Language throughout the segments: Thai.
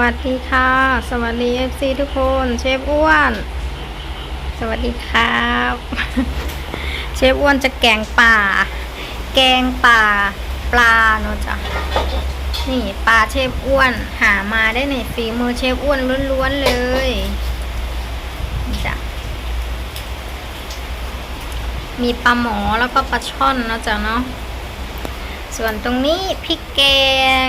วัสดีค่ะ สวัสดี FC ทุกคนเชฟอ้วน สวัสดีครับ เชฟอ้วนจะแกงป่า แกงป่า ปลาเนาะจ้ะนี่ปลาเชฟอ้วน หามาได้ในฝีมือเชฟอ้วนล้วนๆเลยจ้ะมีปลาหมอแล้วก็ปลาช่อนเนาะจ้ะเนาะส่วนตรงนี้พริกแกง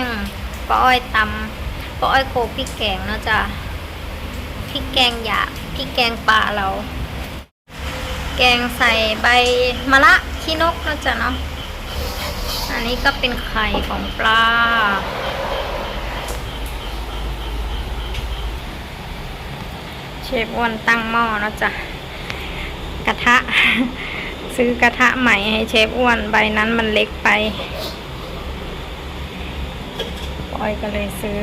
ป้าอ้อยตำ ป้าอ้อยโคพริกแกงเนาะจ้ะพริกแกงหยาพริกแกงป่าเรา แกงใส่ใบมะระขี้นกเนาะจ้ะเนาะอันนี้ก็เป็นไข่ของปลาเชฟอ้วนตั้งหม้อเนาะจ้ะกระทะ ซื้อกระทะใหม่ให้เชฟอ้วนใบนั้นมันเล็กไปปอยก็เลยซื้อ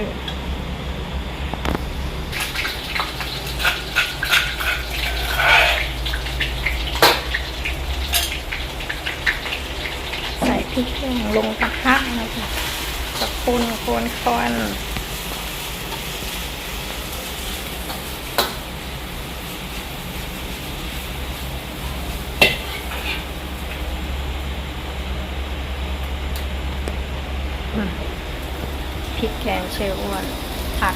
ริกแห้งลงกระทะนะคะตะปุนโคนคอนพริกแกงเชฟอ้วนผัก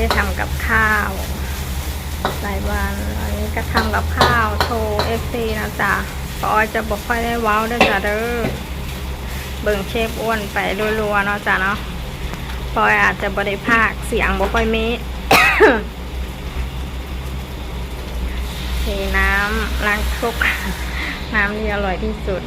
ไม่ได้ทำกับข้าวหลายวันอันนี้ก็ทำกับข้าวโชว์เอฟซีนะจ๊ะปอจะบอกค่อยได้ว้าวด้อจ้ะเด้อเบิ่งเชฟอ้วนไปรัวๆเนาะจ้ะเนาะปออาจจะบริภาคเสียงบ่ค่อยมีเทน้ำล้างครกน้ำนี่อร่อยที่สุด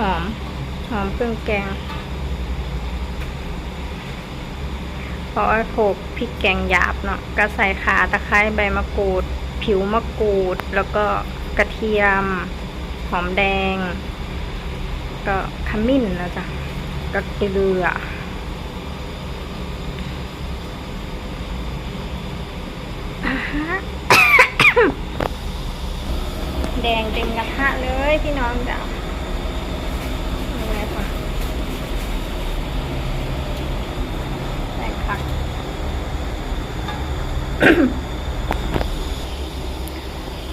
อมหอม หอมเครื่องแกงเพราะโขลกพริกแกงหยาบเนาะก็ใส่ขาตะไคร้ใบมะกรูด ผิวมะกรูด แล้วก็กระเทียม หอมแดง ก็ขมิ้นนะจ๊ะก็เกลืออ่าฮะแดงเต็มกระทะเลยพี่น้องจ้ะนี่เลยค่ะใส่ผัก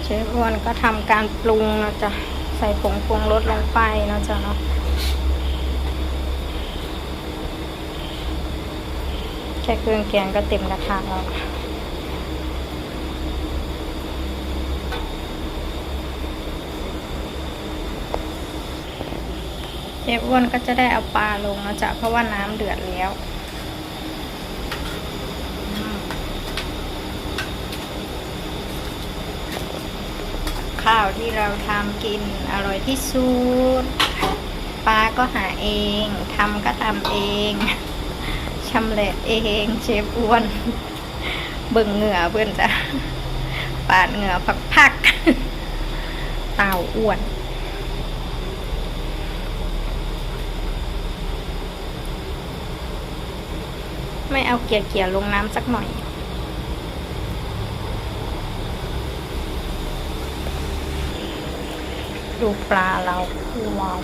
เชฟอ้วนก็ทำการปรุงนะจ๊ะ ใส่ผงปรุงรสลงไปนะจ๊ะเนาะแค่เครื่องแกงก็เต็มกระทะแล้วเชฟอ้วนก็จะได้เอาปลาลงนะจ๊ะเพราะว่าน้ำเดือดแล้ว ข้าวที่เราทำกินอร่อยที่สุดปลาก็หาเองทำก็ทำเองชำแหละเองเชฟอ้วนเบิ่งเหงื่อเพื่อนจ้ะปาดเหงื่อพักๆเต่าอ้วนไม่เอาเกลี่ยเกี่ยลงน้ำสักหน่อย ดูปลาเราว้าว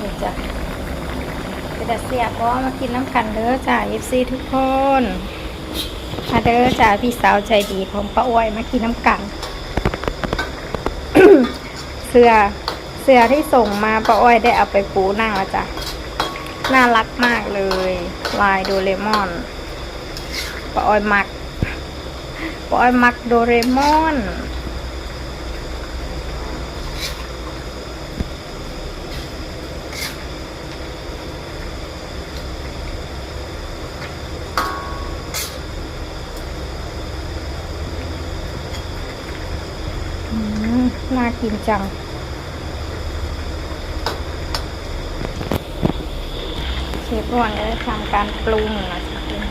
นี่จ้ะเป็นแต่เสียก็มากินน้ำกันเด้อจ้ะ FC ทุกคนมาเด้อจ้ะพี่สาวใจดีของป้าอ้อยมากินน้ำกัน เสื้อเสื้อที่ส่งมาป้าอ้อยได้เอาไปปูนั่งแล้วจ้ะน่ารักมากเลย ลายโดเรมอนปาออยมักปาออยมักโดเรมอน น่ากินจัง เชฟอ้วนก็ทำการปรุงนะทุกคน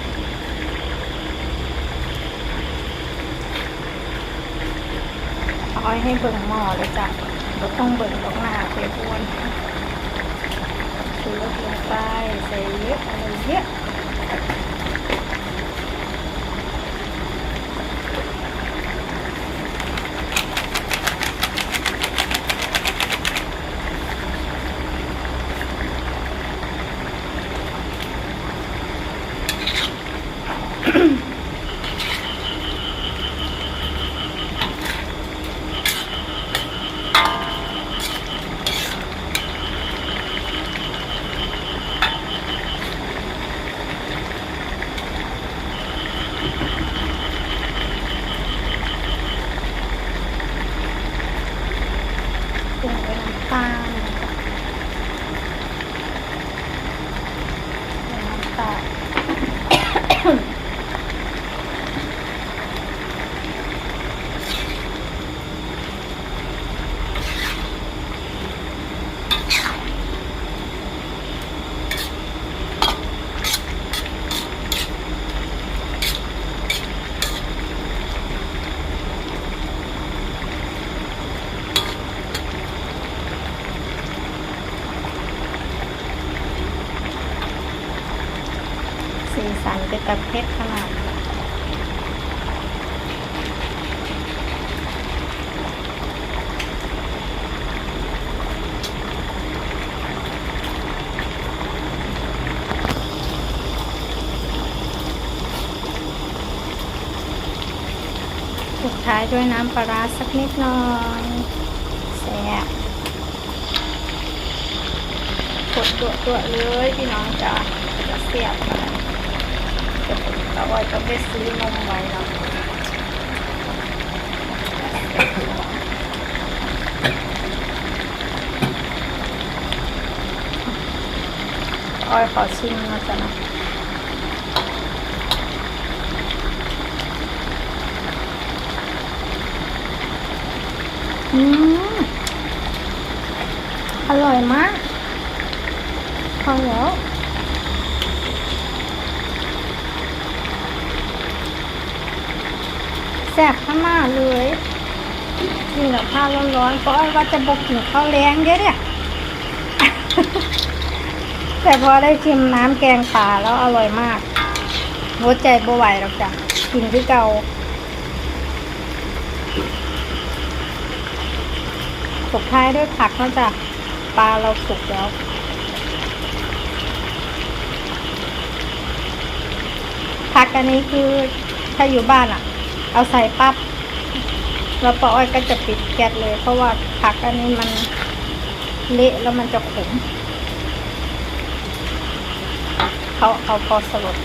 เอาให้เบิ่งหม้อเลยจ้ะเราต้องเบิ่งตรงหน้าเชฟอ้วนคือลดลงไปใส่เยอะอะไรเยอะ Mm-hmm. สีสันเป็นตะเพ็ดขนาดนี้สุดท้ายด้วยน้ำปลาร้าสักนิดหน่อยแซ่บกดตัวตัวเลยพี่น้องจ้าจะเสียบไป จะเอาไว้ต้องไปซื้อนมไว้เนาะอ้อยขอชิมนะจ๊ะนะอืม อร่อยมากพอแล้ว แซ่บขนาดเลยกินกับข้าวร้อนๆเพราะว่าจะบกกินข้าวแรงเยอะเนี่ยแต่พอได้ชิมน้ำแกงป่าแล้วอร่อยมากหัวใจบ่ไหวหรอกจ้ะกินที่เก่าสุดท้ายด้วยผักนะจ๊ะปลาเราสุกแล้วผักอันนี้คือถ้าอยู่บ้านอะ เอาใส่ปั๊บแล้วป้าอ้อยก็จะปิดแก๊สเลย เพราะว่าผักอันนี้มันเละแล้วมันจะขมเขาเอาพอสลด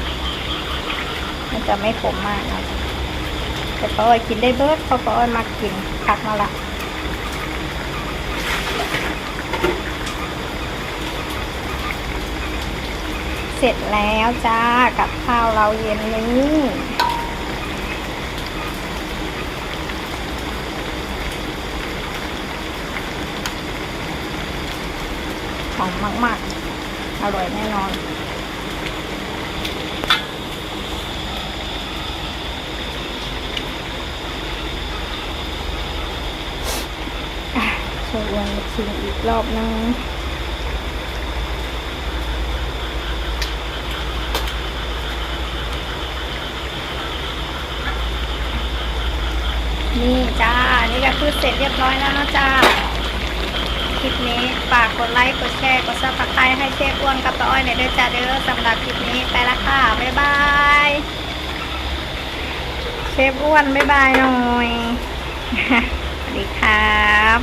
มันจะไม่ขมมากนะแต่ป้าอ้อยกินได้เบิร์ดเพราะป้าอ้อยมากินผักมาละเสร็จแล้วจ้ากับข้าวเราเย็นนี้ หอมมาก ๆ อร่อยแน่นอนชวยอ้วนชิมอีกรอบนึงนี่จ้า นี่ก็คือเสร็จเรียบร้อยแล้วนะจ้า ลิปนี้ฝากกดไลค์กดแชร์กดซับสไครต์ให้เชฟอ้วนกับป้าอ้อยในยเด้อจ้าเด้อสำหรับคลิปนี้ไปละค่ะบ๊ายบายเชฟอ้วนบ๊ายบายหน่อยสวัสดีครับ